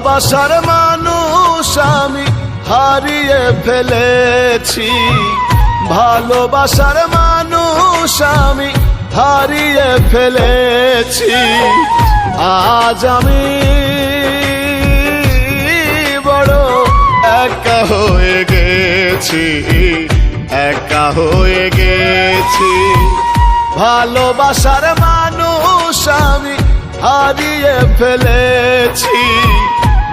ভালোবাসার মানুষ আমি হারিয়ে ফেলেছি। ভালোবাসার মানুষ আমি হারিয়ে ফেলেছি। আজ আমি বড় একা হয়ে গেছি, একা হয়ে গেছি। ভালোবাসার মানুষ আমি হারিয়ে ফেলেছি।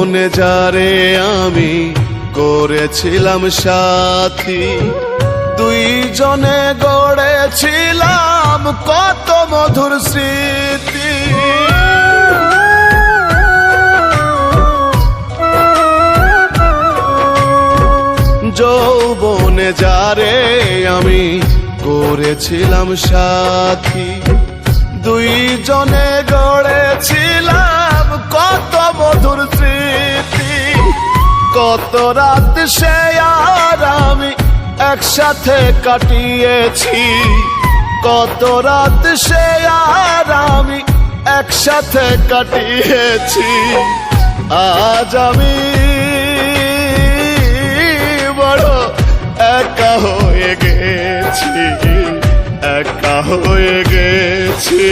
যৌবনে যারে আমি করেছিলাম সাথী, দুইজনে গড়েছিলাম কত মধুর স্মৃতি। যৌবনে যারে আমি করেছিলাম সাথী, দুইজনে গড়েছিলাম কত মধুর কত রাত সে আর আমি একসাথে কাটিয়েছি। কত রাত সে আর আমি একসাথে কাটিয়েছি। আজ আমি বড় একা হয়ে গেছি, একা হয়ে গেছি।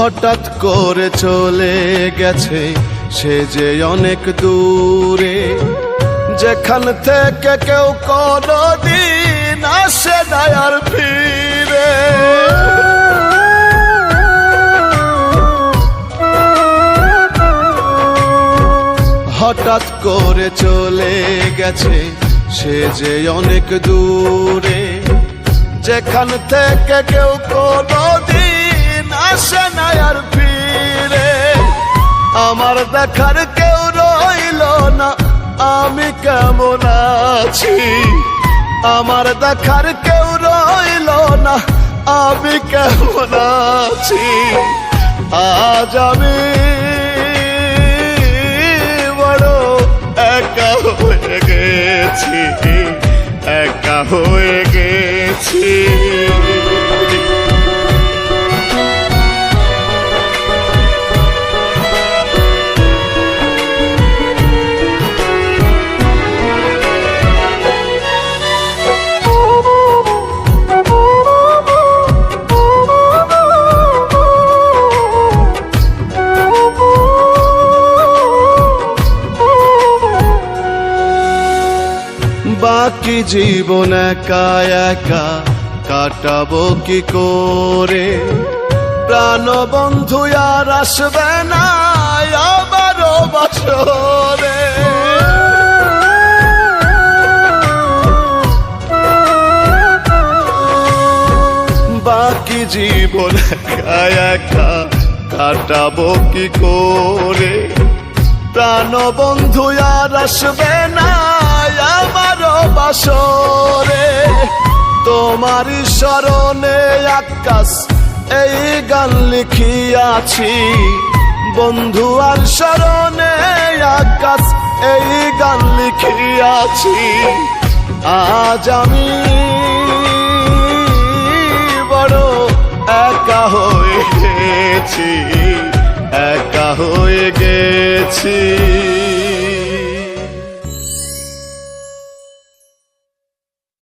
হঠাৎ করে চলে গেছে সে যে অনেক দূরে। যেখান থেকে কেউ কোনো দিন আসে না আর ফিরে। হঠাৎ করে চলে গেছে সে যে অনেক দূরে। যেখান থেকে কেউ কোনো আসে না আর ফিরে। আমার দেখার কেউ রইল না, আমি কেমন আছি? আমার দেখার কেউ রইল না, আমি কেমন আছি? আজ আমি বড় একা হয়ে গেছি, একা হয়ে গেছি। বাকি জীবন একা একা কাটাবো কি করে? প্রাণ বন্ধু আর আসবে না বছরে। বাকি জীবন একা একা কাটাবো কি করে? প্রাণ বন্ধু আর আসবে না আমারও বাসরে, তোমার স্মরণে আকাশ এই গান লিখিয়াছি। বন্ধু আর স্মরণে আকাশ এই গান লিখিয়াছি। আজ আমি বড় একা হয়ে গেছি, একা হয়ে গেছি।